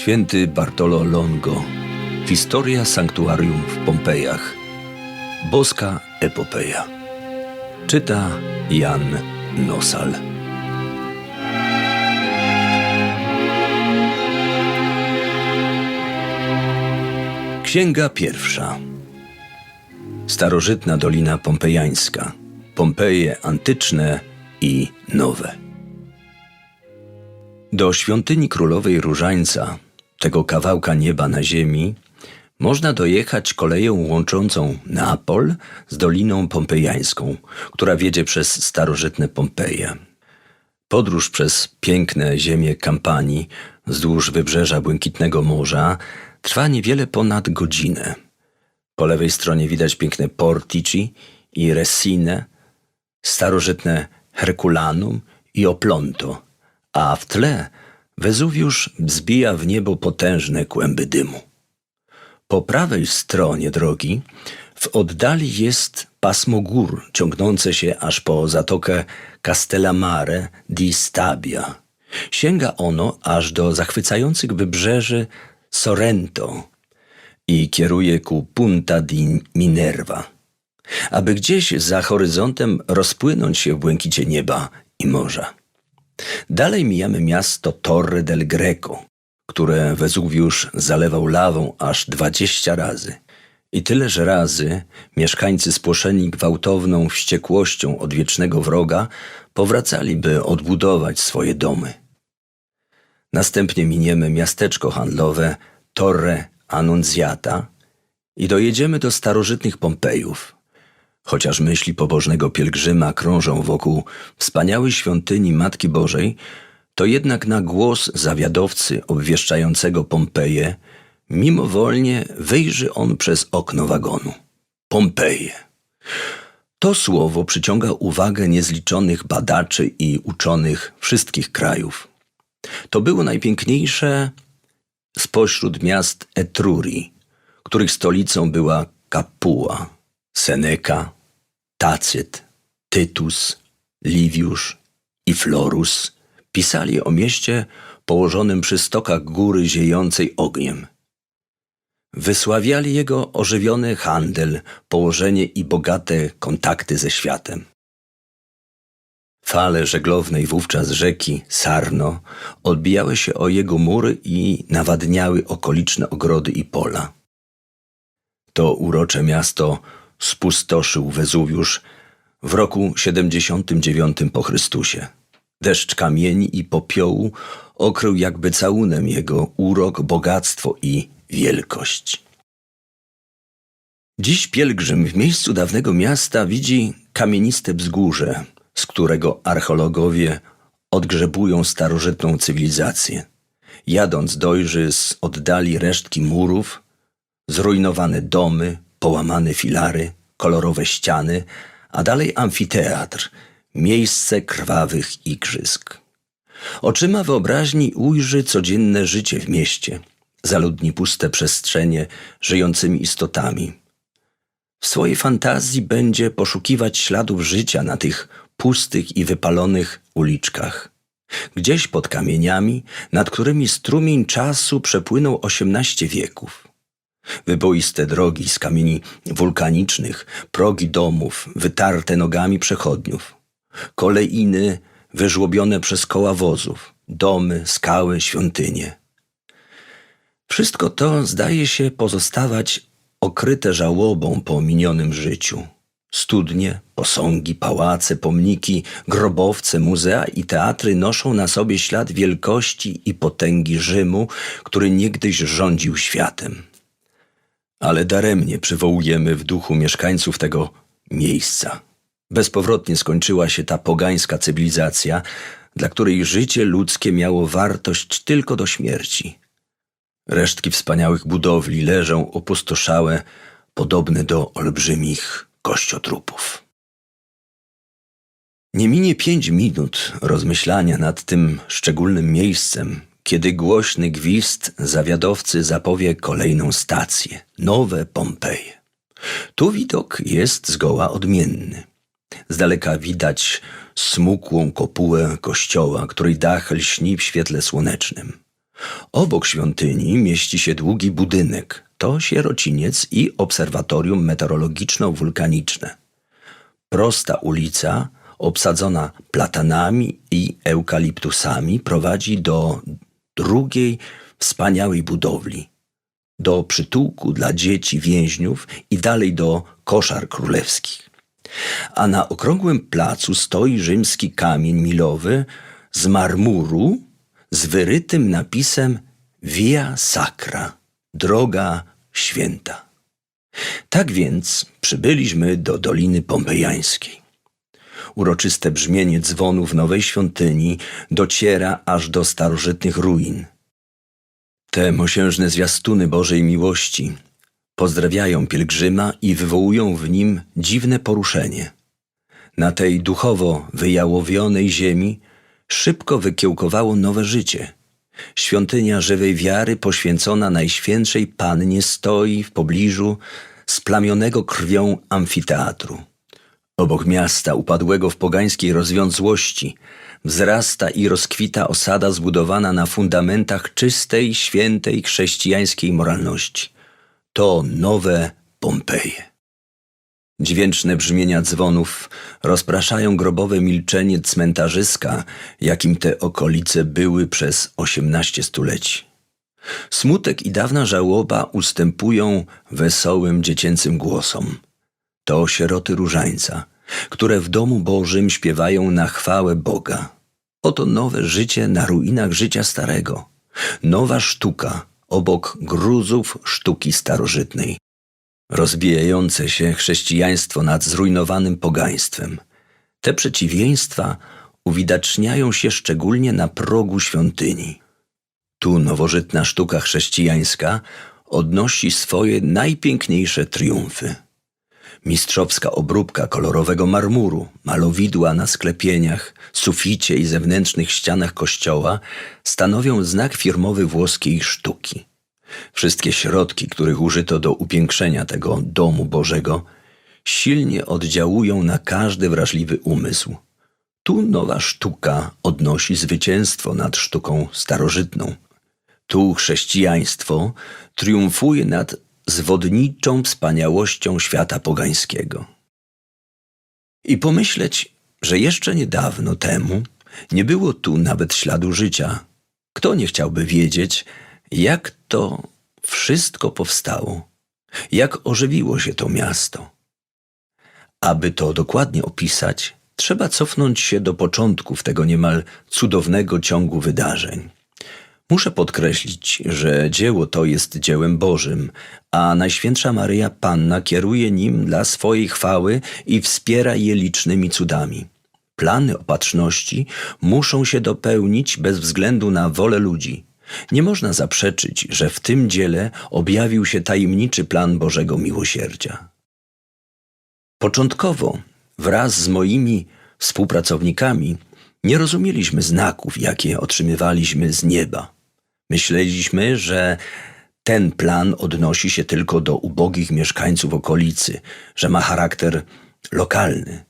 Święty Bartolo Longo. Historia sanktuarium w Pompejach. Boska epopeja. Czyta Jan Nosal. Księga pierwsza. Starożytna Dolina Pompejańska. Pompeje antyczne i nowe. Do świątyni królowej Różańca, tego kawałka nieba na ziemi, można dojechać koleją łączącą Neapol z Doliną Pompejańską, która wiedzie przez starożytne Pompeje. Podróż przez piękne ziemie kampanii wzdłuż wybrzeża Błękitnego Morza trwa niewiele ponad godzinę. Po lewej stronie widać piękne Portici i Ressine, starożytne Herculanum i Oplonto, a w tle Wezuwiusz wzbija w niebo potężne kłęby dymu. Po prawej stronie drogi w oddali jest pasmo gór ciągnące się aż po zatokę Castellamare di Stabia. Sięga ono aż do zachwycających wybrzeży Sorrento i kieruje ku Punta di Minerva, aby gdzieś za horyzontem rozpłynąć się w błękicie nieba i morza. Dalej mijamy miasto Torre del Greco, które Wezuwiusz zalewał lawą aż dwadzieścia razy. I tyleż razy mieszkańcy spłoszeni gwałtowną wściekłością odwiecznego wroga powracali, by odbudować swoje domy. Następnie miniemy miasteczko handlowe Torre Annunziata i dojedziemy do starożytnych Pompejów – Chociaż myśli pobożnego pielgrzyma krążą wokół wspaniałej świątyni Matki Bożej, to jednak na głos zawiadowcy obwieszczającego Pompeje mimowolnie wyjrzy on przez okno wagonu. Pompeje. To słowo przyciąga uwagę niezliczonych badaczy i uczonych wszystkich krajów. To było najpiękniejsze spośród miast Etrurii, których stolicą była Kapuła, Seneca, Tacyt, Tytus, Liwiusz i Florus pisali o mieście położonym przy stokach góry ziejącej ogniem. Wysławiali jego ożywiony handel, położenie i bogate kontakty ze światem. Fale żeglownej wówczas rzeki Sarno odbijały się o jego mury i nawadniały okoliczne ogrody i pola. To urocze miasto spustoszył Wezuwiusz w roku 79 po Chrystusie. Deszcz kamieni i popiołu okrył jakby całunem jego urok, bogactwo i wielkość. Dziś pielgrzym w miejscu dawnego miasta widzi kamieniste wzgórze, z którego archeologowie odgrzebują starożytną cywilizację. Jadąc dojrzy z oddali resztki murów, zrujnowane domy, połamane filary, kolorowe ściany, a dalej amfiteatr, miejsce krwawych igrzysk. Oczyma wyobraźni ujrzy codzienne życie w mieście, zaludni puste przestrzenie żyjącymi istotami. W swojej fantazji będzie poszukiwać śladów życia na tych pustych i wypalonych uliczkach. Gdzieś pod kamieniami, nad którymi strumień czasu przepłynął osiemnaście wieków. Wyboiste drogi z kamieni wulkanicznych, progi domów, wytarte nogami przechodniów, kolejiny wyżłobione przez koła wozów, domy, skały, świątynie. Wszystko to zdaje się pozostawać okryte żałobą po minionym życiu. Studnie, posągi, pałace, pomniki, grobowce, muzea i teatry noszą na sobie ślad wielkości i potęgi Rzymu, który niegdyś rządził światem ale daremnie przywołujemy w duchu mieszkańców tego miejsca. Bezpowrotnie skończyła się ta pogańska cywilizacja, dla której życie ludzkie miało wartość tylko do śmierci. Resztki wspaniałych budowli leżą opustoszałe, podobne do olbrzymich kościotrupów. Nie minie pięć minut rozmyślania nad tym szczególnym miejscem, kiedy głośny gwizd zawiadowcy zapowie kolejną stację nowe Pompeje. Tu widok jest zgoła odmienny. Z daleka widać smukłą kopułę kościoła, której dach lśni w świetle słonecznym. Obok świątyni mieści się długi budynek. To sierociniec i obserwatorium meteorologiczno-wulkaniczne. Prosta ulica, obsadzona platanami i eukaliptusami, prowadzi do drugiej wspaniałej budowli. Do przytułku dla dzieci więźniów i dalej do koszar królewskich. A na okrągłym placu stoi rzymski kamień milowy z marmuru z wyrytym napisem Via Sacra, droga święta. Tak więc przybyliśmy do Doliny Pompejańskiej. Uroczyste brzmienie dzwonów nowej świątyni dociera aż do starożytnych ruin. Te mosiężne zwiastuny Bożej miłości pozdrawiają pielgrzyma i wywołują w nim dziwne poruszenie. Na tej duchowo wyjałowionej ziemi szybko wykiełkowało nowe życie. Świątynia żywej wiary poświęcona Najświętszej Pannie stoi w pobliżu splamionego krwią amfiteatru. Obok miasta upadłego w pogańskiej rozwiązłości wzrasta i rozkwita osada zbudowana na fundamentach czystej, świętej, chrześcijańskiej moralności. To nowe Pompeje. Dźwięczne brzmienia dzwonów rozpraszają grobowe milczenie cmentarzyska, jakim te okolice były przez osiemnaście stuleci. Smutek i dawna żałoba ustępują wesołym dziecięcym głosom. To sieroty różańca, które w domu Bożym śpiewają na chwałę Boga. Oto nowe życie na ruinach życia starego. Nowa sztuka obok gruzów sztuki starożytnej rozbijające się chrześcijaństwo nad zrujnowanym pogaństwem. Te przeciwieństwa uwidaczniają się szczególnie na progu świątyni. Tu nowożytna sztuka chrześcijańska odnosi swoje najpiękniejsze triumfy. Mistrzowska obróbka kolorowego marmuru, malowidła na sklepieniach, suficie i zewnętrznych ścianach kościoła stanowią znak firmowy włoskiej sztuki. Wszystkie środki, których użyto do upiększenia tego domu Bożego, silnie oddziałują na każdy wrażliwy umysł. Tu nowa sztuka odnosi zwycięstwo nad sztuką starożytną. Tu chrześcijaństwo triumfuje nad zwodniczą wspaniałością świata pogańskiego. I pomyśleć, że jeszcze niedawno temu nie było tu nawet śladu życia. Kto nie chciałby wiedzieć, jak to wszystko powstało, jak ożywiło się to miasto. Aby to dokładnie opisać, trzeba cofnąć się do początków tego niemal cudownego ciągu wydarzeń. Muszę podkreślić, że dzieło to jest dziełem Bożym, a Najświętsza Maryja Panna kieruje nim dla swojej chwały i wspiera je licznymi cudami. Plany opatrzności muszą się dopełnić bez względu na wolę ludzi. Nie można zaprzeczyć, że w tym dziele objawił się tajemniczy plan Bożego miłosierdzia. Początkowo, wraz z moimi współpracownikami, nie rozumieliśmy znaków, jakie otrzymywaliśmy z nieba. Myśleliśmy, że ten plan odnosi się tylko do ubogich mieszkańców okolicy, że ma charakter lokalny.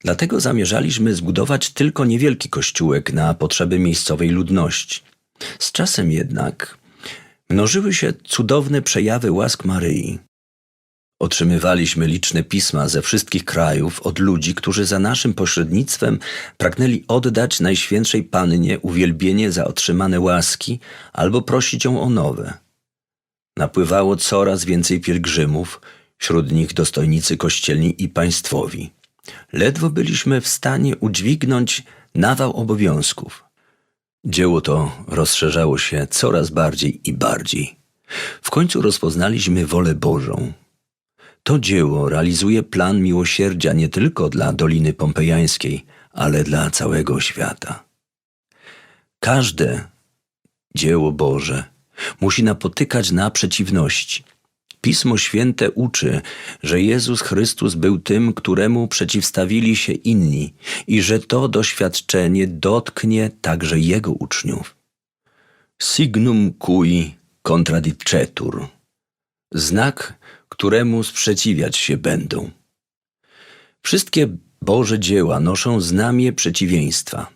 Dlatego zamierzaliśmy zbudować tylko niewielki kościółek na potrzeby miejscowej ludności. Z czasem jednak mnożyły się cudowne przejawy łask Maryi. Otrzymywaliśmy liczne pisma ze wszystkich krajów od ludzi, którzy za naszym pośrednictwem pragnęli oddać Najświętszej Pannie uwielbienie za otrzymane łaski albo prosić ją o nowe. Napływało coraz więcej pielgrzymów, wśród nich dostojnicy kościelni i państwowi. Ledwo byliśmy w stanie udźwignąć nawał obowiązków. Dzieło to rozszerzało się coraz bardziej i bardziej. W końcu rozpoznaliśmy wolę Bożą. To dzieło realizuje plan miłosierdzia nie tylko dla Doliny Pompejańskiej, ale dla całego świata. Każde dzieło Boże musi napotykać na przeciwności. Pismo Święte uczy, że Jezus Chrystus był tym, któremu przeciwstawili się inni i że to doświadczenie dotknie także Jego uczniów. Signum cui contradicetur. Znak, któremu sprzeciwiać się będą. Wszystkie Boże dzieła noszą znamię przeciwieństwa.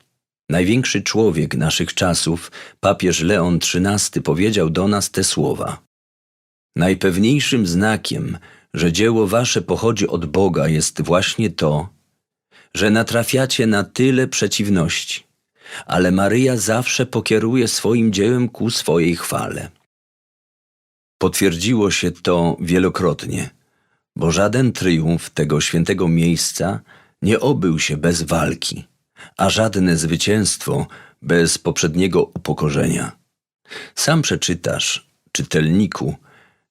największy człowiek naszych czasów, papież Leon XIII, powiedział do nas te słowa. Najpewniejszym znakiem, że dzieło wasze pochodzi od Boga, jest właśnie to, że natrafiacie na tyle przeciwności, ale Maryja zawsze pokieruje swoim dziełem ku swojej chwale. Potwierdziło się to wielokrotnie, bo żaden triumf tego świętego miejsca nie obył się bez walki, a żadne zwycięstwo bez poprzedniego upokorzenia. Sam przeczytasz, czytelniku,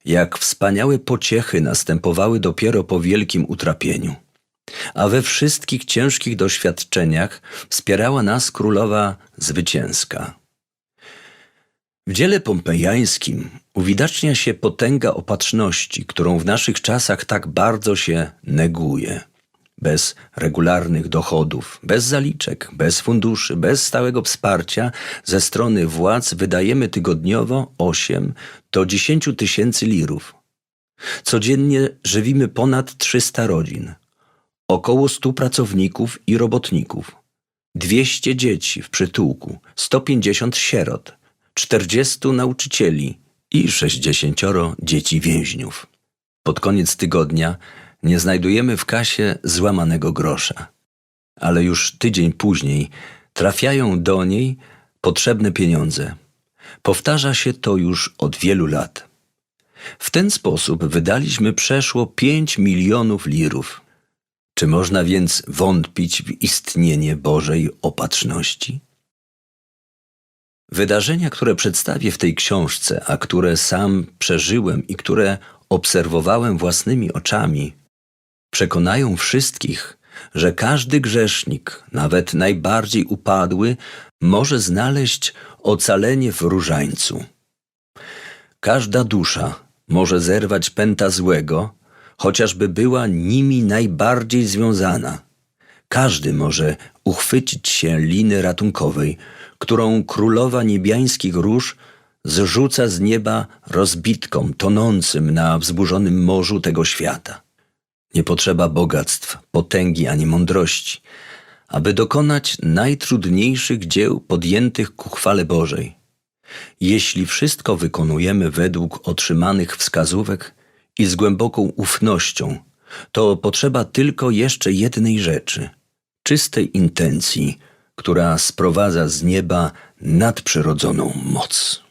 jak wspaniałe pociechy następowały dopiero po wielkim utrapieniu. A we wszystkich ciężkich doświadczeniach wspierała nas królowa zwycięska. W dziele pompejańskim uwidacznia się potęga opatrzności, którą w naszych czasach tak bardzo się neguje. Bez regularnych dochodów, bez zaliczek, bez funduszy, bez stałego wsparcia ze strony władz wydajemy tygodniowo 8 do 10 tysięcy lirów. Codziennie żywimy ponad 300 rodzin, około 100 pracowników i robotników, 200 dzieci w przytułku, 150 sierot, 40 nauczycieli i 60 dzieci więźniów. Pod koniec tygodnia nie znajdujemy w kasie złamanego grosza, ale już tydzień później trafiają do niej potrzebne pieniądze. Powtarza się to już od wielu lat. W ten sposób wydaliśmy przeszło 5 milionów lirów. Czy można więc wątpić w istnienie Bożej opatrzności? Wydarzenia, które przedstawię w tej książce, a które sam przeżyłem i które obserwowałem własnymi oczami, przekonają wszystkich, że każdy grzesznik, nawet najbardziej upadły, może znaleźć ocalenie w różańcu. Każda dusza może zerwać pęta złego, chociażby była nimi najbardziej związana. Każdy może uchwycić się liny ratunkowej, którą królowa niebiańskich róż zrzuca z nieba rozbitkom tonącym na wzburzonym morzu tego świata. Nie potrzeba bogactw, potęgi ani mądrości, aby dokonać najtrudniejszych dzieł podjętych ku chwale Bożej. Jeśli wszystko wykonujemy według otrzymanych wskazówek i z głęboką ufnością, to potrzeba tylko jeszcze jednej rzeczy czystej intencji, która sprowadza z nieba nadprzyrodzoną moc.